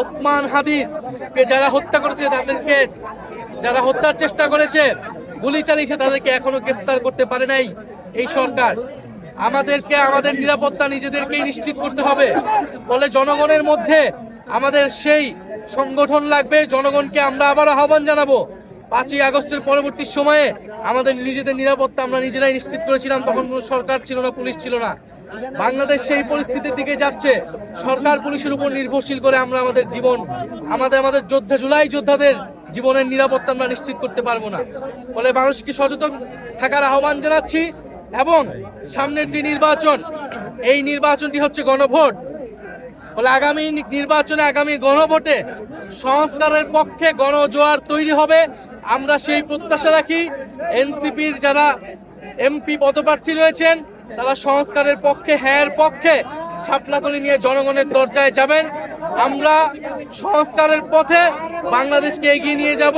ওসমান হাদিদকে যারা হত্যা করেছে তাদেরকে, যারা হত্যার চেষ্টা করেছে, গুলি চালিয়েছে, তাদেরকে এখনও গ্রেফতার করতে পারে নাই এই সরকার। আমাদেরকে, আমাদের নিরাপত্তা নিজেদেরকেই নিশ্চিত করতে হবে। ফলে জনগণের মধ্যে আমাদের সেই সংগঠন লাগবে, জনগণকে আমরা আবার আহ্বান জানাব। পাঁচই আগস্টের পরবর্তী সময়ে আমাদের নিজেদের নিরাপত্তা আমরা নিজেরাই নিশ্চিত করেছিলাম, তখন কোনো সরকার ছিল না, পুলিশ ছিল না। বাংলাদেশ সেই পরিস্থিতির দিকে যাচ্ছে। সরকার পুলিশের উপর নির্ভরশীল করে আমরা আমাদের জীবন, আমাদের আমাদের যোদ্ধা, জুলাই যোদ্ধাদের জীবনের নিরাপত্তা আমরা নিশ্চিত করতে পারব না। ফলে মানুষকে সচেতন থাকার আহ্বান জানাচ্ছি এবং সামনের যে নির্বাচন, এই নির্বাচনটি হচ্ছে গণভোট। ফলে আগামী নির্বাচনে আগামী গণভোটে সংস্কারের পক্ষে গণজোয়ার তৈরি হবে। আমরা সেই প্রত্যাশা রাখি। এনসিপির যারা এমপি পদপ্রার্থী রয়েছেন তারা সংস্কারের পক্ষে হ্যাঁ পক্ষে শাপলাকলি নিয়ে জনগণের দরজায় যাবেন। আমরা সংস্কারের পথে বাংলাদেশকে এগিয়ে নিয়ে যাব।